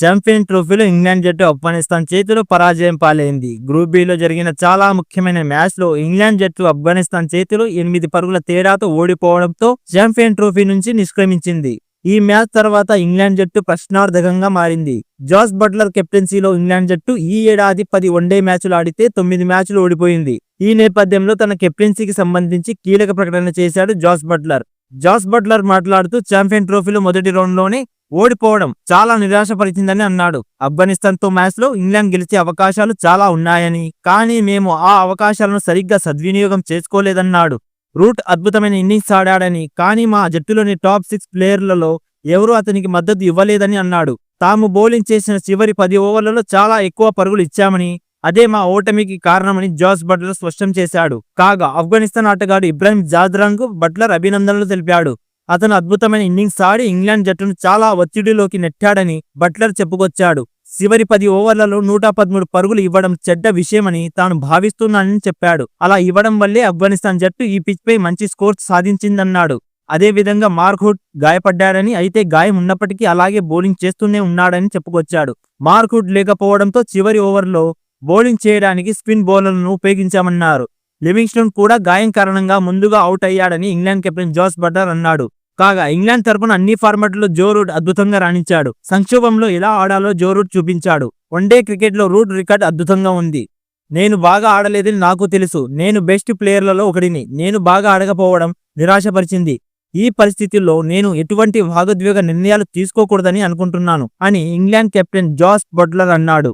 Champion ట్రోఫీలో England జట్టు ఆఫ్ఘనిస్తాన్ చేతిలో పరాజయం పాలైంది. గ్రూప్ బిలో జరిగిన చాలా ముఖ్యమైన మ్యాచ్లో ఇంగ్లాండ్ జట్టు ఆఫ్ఘనిస్తాన్ చేతిలో ఎనిమిది పరుగుల తేడాతో ఓడిపోవడంతో ఛాంపియన్ ట్రోఫీ నుంచి నిష్క్రమించింది. ఈ మ్యాచ్ తర్వాత ఇంగ్లాండ్ జట్టు ప్రశ్నార్థకంగా మారింది. జాస్ బట్లర్ కెప్టెన్సీలో ఇంగ్లాండ్ జట్టు ఈ ఏడాది పది వన్డే మ్యాచ్లు ఆడితే తొమ్మిది మ్యాచ్లు ఓడిపోయింది. ఈ నేపథ్యంలో తన కెప్టెన్సీకి సంబంధించి కీలక ప్రకటన చేశాడు జాస్ బట్లర్. జాస్ బట్లర్ మాట్లాడుతూ ఛాంపియన్ ట్రోఫీలో మొదటి రౌండ్లోనే ఓడిపోవడం చాలా నిరాశపరిచిందని అన్నాడు. ఆఫ్ఘనిస్తాన్తో మ్యాచ్లో ఇంగ్లాండ్ గెలిచే అవకాశాలు చాలా ఉన్నాయని కానీ మేము ఆ అవకాశాలను సరిగ్గా సద్వినియోగం చేసుకోలేదన్నాడు. రూట్ అద్భుతమైన ఇన్నింగ్స్ ఆడాడని కానీ మా జట్టులోని టాప్ సిక్స్ ప్లేయర్లలో ఎవరూ అతనికి మద్దతు ఇవ్వలేదని అన్నాడు. తాము బౌలింగ్ చేసిన చివరి పది ఓవర్లలో చాలా ఎక్కువ పరుగులు ఇచ్చామని అదే మా ఓటమికి కారణమని జాస్ బట్లర్ స్పష్టం చేశాడు. కాగా ఆఫ్ఘనిస్తాన్ ఆటగాడు ఇబ్రాహిం జాద్రాంగ్ బట్లర్ అభినందనలు తెలిపాడు. అతను అద్భుతమైన ఇన్నింగ్స్ ఆడి ఇంగ్లాండ్ జట్టును చాలా ఒత్తిడిలోకి నెట్టాడని బట్లర్ చెప్పుకొచ్చాడు. చివరి పది ఓవర్లలో నూట పదమూడు పరుగులు ఇవ్వడం చెడ్డ విషయమని తాను భావిస్తున్నానని చెప్పాడు. అలా ఇవ్వడం వల్లే ఆఫ్ఘనిస్తాన్ జట్టు ఈ పిచ్ పై మంచి స్కోర్ సాధించిందన్నాడు. అదేవిధంగా మార్క్హుడ్ గాయపడ్డాడని అయితే గాయం ఉన్నప్పటికీ అలాగే బౌలింగ్ చేస్తూనే ఉన్నాడని చెప్పుకొచ్చాడు. మార్క్హుడ్ లేకపోవడంతో చివరి ఓవర్లో బౌలింగ్ చేయడానికి స్పిన్ బౌలర్లను ఉపయోగించామన్నారు. లివింగ్స్టన్ కూడా గాయం కారణంగా ముందుగా అవుట్ అయ్యాడని ఇంగ్లాండ్ కెప్టెన్ జాస్ బట్లర్ అన్నాడు. కాగా ఇంగ్లాండ్ తరపున అన్ని ఫార్మాట్లో జో రూట్ అద్భుతంగా రాణించాడు. సంక్షోభంలో ఎలా ఆడాలో జో రూట్ చూపించాడు. వన్డే క్రికెట్లో రూట్ రికార్డ్ అద్భుతంగా ఉంది. నేను బాగా ఆడలేదని నాకు తెలుసు. నేను బెస్ట్ ప్లేయర్లలో ఒకడిని. నేను బాగా ఆడకపోవడం నిరాశపరిచింది. ఈ పరిస్థితుల్లో నేను ఎటువంటి భాగోద్వేగ నిర్ణయాలు తీసుకోకూడదని అనుకుంటున్నాను అని ఇంగ్లాండ్ కెప్టెన్ జాస్ బట్లర్ అన్నాడు.